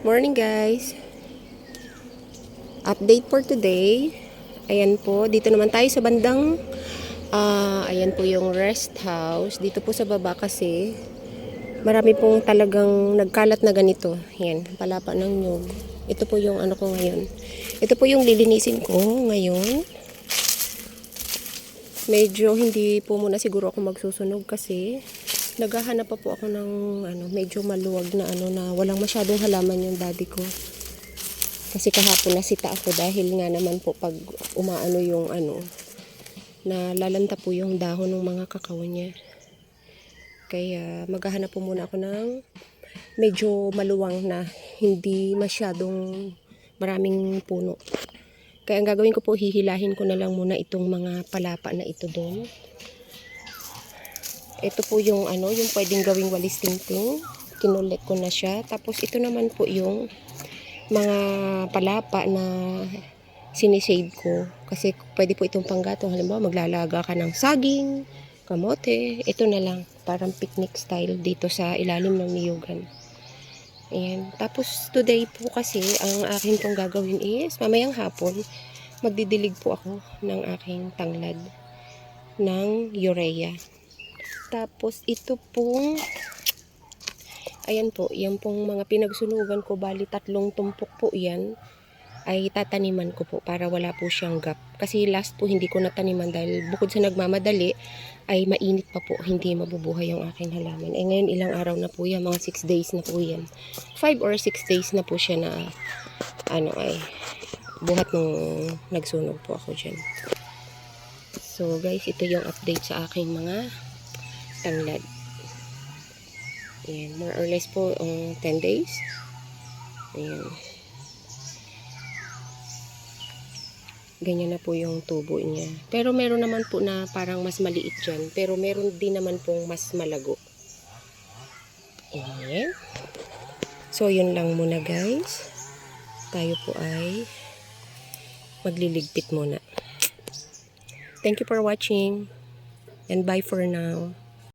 Morning guys. Update for today. Ayan po, dito naman tayo sa bandang ah, ayan po yung rest house. Dito po sa baba kasi marami pong talagang nagkalat na ganito. Ayan, palapa ng nyug. Ito po yung ano ko ngayon. Ito po yung lilinisin ko ngayon. Medyo hindi po muna siguro ako magsusunog kasi naghahanap pa po ako ng ano, medyo maluwag na ano na walang masyadong halaman yung daddy ko. Kasi kahapon nasita ako dahil nga naman po pag umaano yung ano na lalanta po yung dahon ng mga kakao niya. Kaya maghahanap po muna ako ng medyo maluwang na hindi masyadong maraming puno. Kaya ang gagawin ko po, hihilahin ko na lang muna itong mga palapa na ito doon. Ito po yung ano, yung pwedeng gawing walis tingting. Kinulit ko na siya. Tapos ito naman po yung mga palapa na sinisave ko. Kasi pwede po itong panggatong. Halimbawa, maglalaga ka ng saging, kamote. Ito na lang. Parang picnic style dito sa ilalim ng niyugan. Ayan. Tapos today po kasi ang akin pong gagawin is mamayang hapon magdidilig po ako ng aking tanglad ng urea. Tapos ito pong ayan po, yan pong mga pinagsunugan ko bali tatlong tumpok po yan ay tataniman ko po para wala po siyang gap. Kasi last po hindi ko nataniman dahil bukod sa nagmamadali ay mainit pa po, hindi mabubuhay yung aking halaman. Eh ngayon ilang araw na po yan, mga 6 days na po yan. 5 or 6 days na po siya na ano ay buhat nung nagsunog po ako dyan. So guys, ito yung update sa aking mga tanglad. Ayan, more or less po um, 10 days. Ayan. Ganyan na po yung tubo niya. Pero meron naman po na parang mas maliit dyan. Pero meron din naman pong mas malago. Ayan. So, yun lang muna guys. Tayo po ay magliligpit muna. Thank you for watching. And bye for now.